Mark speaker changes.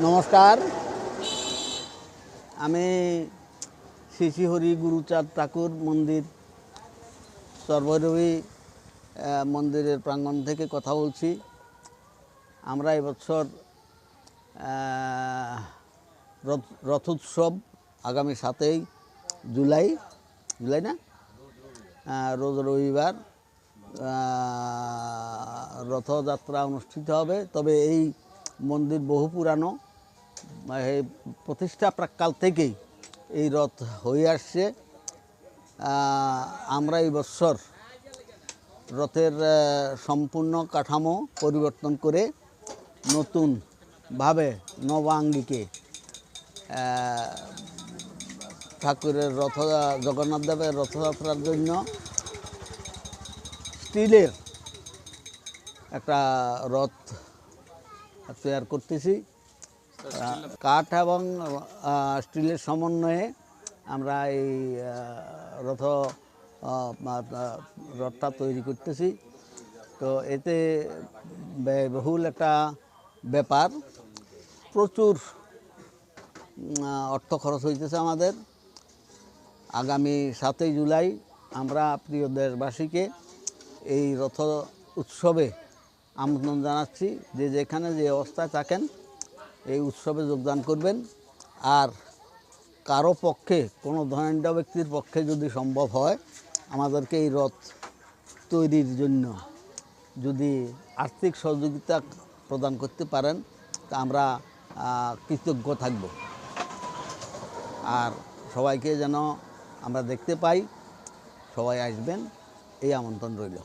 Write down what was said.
Speaker 1: নমস্কার। আমি শ্রী শ্রী হরি গুরুচাঁদ ঠাকুর মন্দির, সর্বরবী মন্দিরের প্রাঙ্গণ থেকে কথা বলছি। আমরা এবছর রথ- রথোৎসব আগামী সাতই জুলাই জুলাই না? রোজ রবিবার রথযাত্রা অনুষ্ঠিত হবে। তবে এই মন্দির বহু পুরানো। প্রতিষ্ঠা প্রাককাল থেকেই এই রথ হয়ে আসছে। আমরা এই বছর রথের সম্পূর্ণ কাঠামো পরিবর্তন করে নতুনভাবে নবাঙ্গিকে ঠাকুরের রথ, জগন্নাথ দেবের রথযাত্রার জন্য স্টিলের একটা রথ তৈরি করতেছি। কাঠ এবং স্টিলের সমন্বয়ে আমরা এই রথ রথটা তৈরি করতেছি। তো এতে ব্যয়বহুল একটা ব্যাপার। প্রচুর অর্থ খরচ হইতেছে আমাদের। আগামী সাতই জুলাই আমরা প্রিয় দেশবাসীকে এই রথ উৎসবে আমন্ত্রণ জানাচ্ছি। যে যেখানে যে অবস্থায় থাকেন এই উৎসবে যোগদান করবেন। আর কারও পক্ষে, কোনো ধনেন্দ্র ব্যক্তির পক্ষে যদি সম্ভব হয়, আমাদেরকে এই রথ তৈরির জন্য যদি আর্থিক সহযোগিতা প্রদান করতে পারেন, তা আমরা কৃতজ্ঞ থাকব। আর সবাইকে যেন আমরা দেখতে পাই, সবাই আসবেন, এই আমন্ত্রণ রইল।